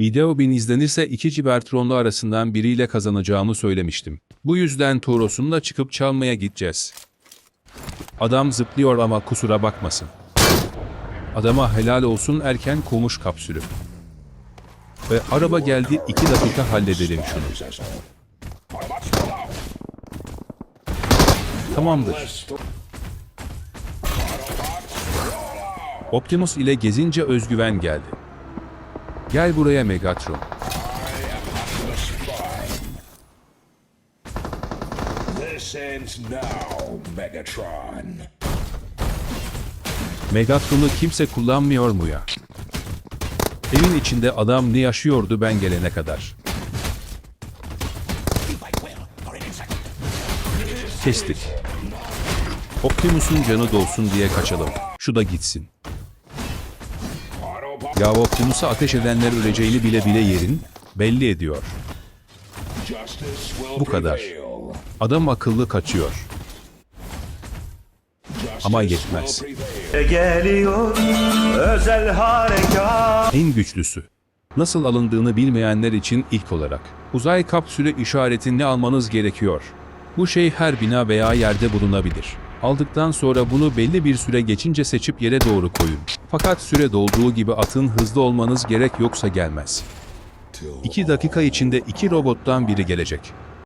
Video bin izlenirse iki Cibertronlu arasından biriyle kazanacağımı söylemiştim. Bu yüzden Toros'unla çıkıp çalmaya gideceğiz. Adam zıplıyor ama kusura bakmasın. Adama helal olsun erken kovmuş kapsülü. Ve araba geldi iki dakika halledelim şunu. Tamamdır. Optimus ile gezince özgüven geldi. Gel buraya Megatron. Megatron'u kimse kullanmıyor mu ya? Evin içinde adam ne yaşıyordu ben gelene kadar. Kestik. Optimus'un canı dolsun diye kaçalım. Şu da gitsin. Ya Optimus'a ateş edenler öleceğini bile bile yerin belli ediyor. Bu kadar. Adam akıllı kaçıyor. Ama yetmez. prevail. Geliyor özel harekat. En güçlüsü. Nasıl alındığını bilmeyenler için ilk olarak uzay kapsülü işaretini almanız gerekiyor. Bu şey her bina veya yerde bulunabilir. Aldıktan sonra bunu belli bir süre geçince seçip yere doğru koyun. Fakat süre dolduğu gibi atın hızlı olmanız gerek yoksa gelmez. 2 dakika içinde iki robottan biri gelecek.